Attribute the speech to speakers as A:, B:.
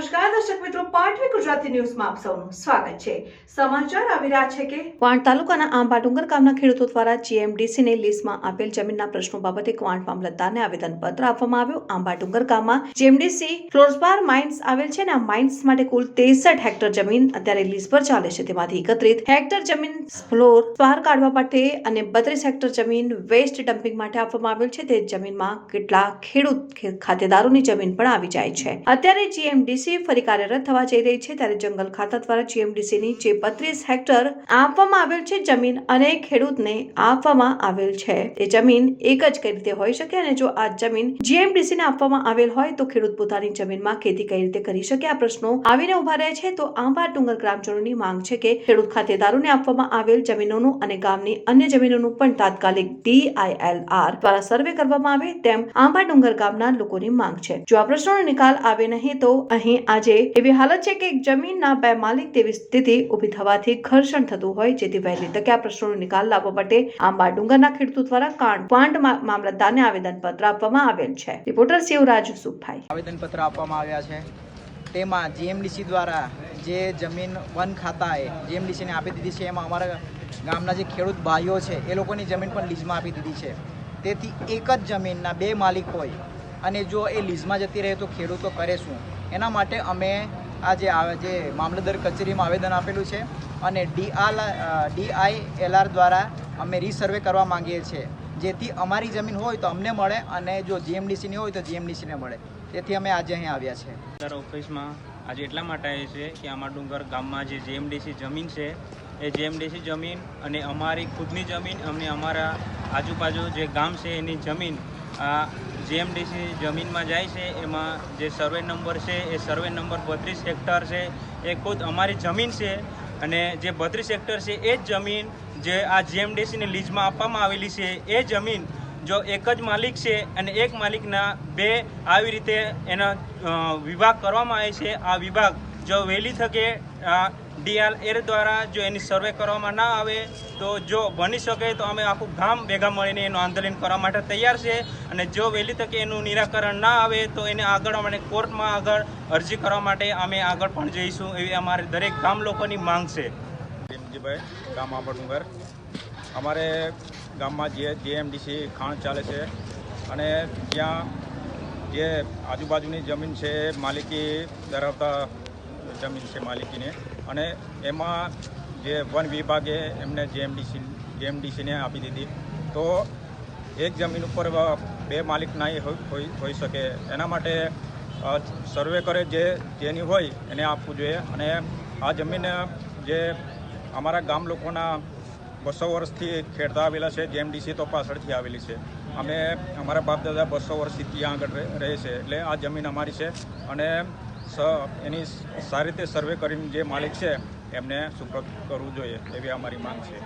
A: નમસ્કાર, દર્શક મિત્રો, પાટવી ગુજરાતી ન્યૂઝમાં આપ સૌનું સ્વાગત છે. સમાચાર આવી રહ્યા છે કે ક્વાંટ તાલુકાના આંબા ડુંગર ગામના ખેડૂતો દ્વારા જીએમડીસીને લીઝમાં આપેલ જમીનના પ્રશ્નો બાબતે ક્વાંટ મામલતદારને આવેદનપત્ર આપવામાં આવ્યું. આંબા ડુંગર ગામમાં જીએમડીસી ફ્લોરસ્પાર માઇન્સ આવેલ છે અને આ માઇન્સ માટે કુલ 63 હેક્ટર જમીન અત્યારે લીઝ પર ચાલે છે. તેમાંથી એકત્રિત હેક્ટર જમીન ફ્લોર બહાર કાઢવા માટે અને બત્રીસ હેક્ટર જમીન વેસ્ટ ડમ્પિંગ માટે આપવામાં આવેલ છે. તે જમીનમાં કેટલા ખેડૂત ખાતેદારોની જમીન પણ આવી જાય છે. અત્યારે જીએમડીસી ફરી કાર્યરત થવા જઈ રહી છે ત્યારે જંગલ ખાતા દ્વારા જીએમડીસીની જે બત્રીસ હેક્ટર આપવામાં આવેલ છે, જમીન અને ખેડૂતને આપવામાં આવેલ છે. તે જમીન એક જ કઈ રીતે હોઈ શકે અને જો આ જમીન જીએમડીસીને આપવામાં આવેલ હોય તો ખેડૂત પોતાની જમીનમાં ખેતી કઈ રીતે કરી શકે? આ પ્રશ્નો આવીને ઊભા રહે છે. તો આંબા ડુંગર ગ્રામજનોની માંગ છે કે ખેડૂત ખાતેદારોને આપવામાં આવેલ જમીનોનું અને ગામની અન્ય જમીનોનું પણ તાત્કાલિક ડીઆઈએલઆર દ્વારા સર્વે કરવામાં આવે તેમ આંબા ડુંગર ગામના લોકોની માંગ છે. જો આ પ્રશ્નોનો નિકાલ આવે નહીં તો અહીં આજે એવી હાલત છે કે જમીનના બે માલિક તેવી સ્થિતિ ઊભી થવાથી ઘર્ષણ થતું હોય, જેથી વહેલી તકે આ પ્રશ્નોનો નિકાલ લાવવા માટે આંબા ડુંગરના ખેડૂતો દ્વારા કાંડ મા- મામલતદારને આવેદનપત્ર આપવામાં આવેલ છે. રિપોર્ટર શિવરાજ સુખભાઈ.
B: આવેદનપત્ર આપવામાં આવ્યા છે. તેમાં જીએમડીસી દ્વારા જે જમીન વન ખાતાએ જીએમડીસીને આપી દીધી છે, એમાં અમારા ગામના જે ખેડૂત ભાઈઓ છે, એ લોકોની જમીન પણ લીઝમાં આપી દીધી છે. તેથી એક જ જમીનના બે માલિક હોય અને જો એ લીઝમાં જતી રહે તો ખેડૂતો કરે શું? એના માટે અમે આ જે જે મામલતદાર કચેરીમાં આવેદન આપેલું છે અને ડીઆર ડીઆઈએલઆર દ્વારા અમે રીસર્વે કરવા માંગીએ છીએ. જેથી અમારી જમીન હોય તો અમને મળે અને જો જીએમડીસીની હોય તો જીએમડીસીને મળે. તેથી અમે આજે અહીં આવ્યા છે
C: સર ઓફિસમાં આજે એટલા માટે આવ્યા છે કે અમારા ડુંગર ગામમાં જે જીએમડીસી જમીન છે, એ જેએમડીસી જમીન અને અમારી ખુદની જમીન અમને અમારા આજુબાજુ જે ગામ છે એની જમીન જેએમડીસી જમીનમાં જાય છે, એમાં જે સર્વે નંબર છે, એ સર્વે નંબર બત્રીસ હેક્ટર છે. એ ખુદ અમારી જમીન છે અને જે બત્રીસ હેક્ટર છે, એ જ જમીન જે આ જીએમડીસીની લીઝમાં આપવામાં આવેલી છે, એ જમીન જો એક જ માલિક છે અને એક માલિકના બે આવી રીતે એના વિભાગ કરવામાં આવે છે. આ વિભાગ જો વહેલી તકે ડીઆરએર દ્વારા જો એની સર્વે કરવામાં ના આવે, તો જો બની શકે તો અમે આખું ગામ ભેગા મળીને એનું આંદોલન કરવા માટે તૈયાર છે. અને જો વહેલી તકે એનું નિરાકરણ ના આવે, તો એને આગળ અમે કોર્ટમાં આગળ અરજી કરવા માટે અમે આગળ પણ જઈશું એવી અમારે દરેક ગામ લોકોની માંગ છે.
D: ભીમજીભાઈ ગામ આંબડુંગર. અમારે ગામમાં જે જેએમડીસી ખાણ ચાલે છે અને ત્યાં જે આજુબાજુની જમીન છે, માલિકી ધરાવતા જમીન છે માલિકીને. અને એમાં જે વન વિભાગે એમને જેએમડીસી જેએમડીસીને આપી દીધી. તો એક જમીન ઉપર બે માલિક નહીં હોય- હોઈ શકે. એના માટે સર્વે કરે જે, જેની હોય એને આપવું જોઈએ. અને આ જમીન જે અમારા ગામ લોકોના બસો વર્ષથી ખેડતા આવેલા છે જેએમડીસી તો પાછળથી આવેલી છે. અમે અમારા બાપ દાદા બસો વર્ષથી ત્યાં આગળ રહે છે. એટલે આ જમીન અમારી છે. અને સ, એની સારી રીતે સર્વે કરીને જે માલિક છે, એમને સુપ્રત કરવું જોઈએ, એવી અમારી માંગ છે.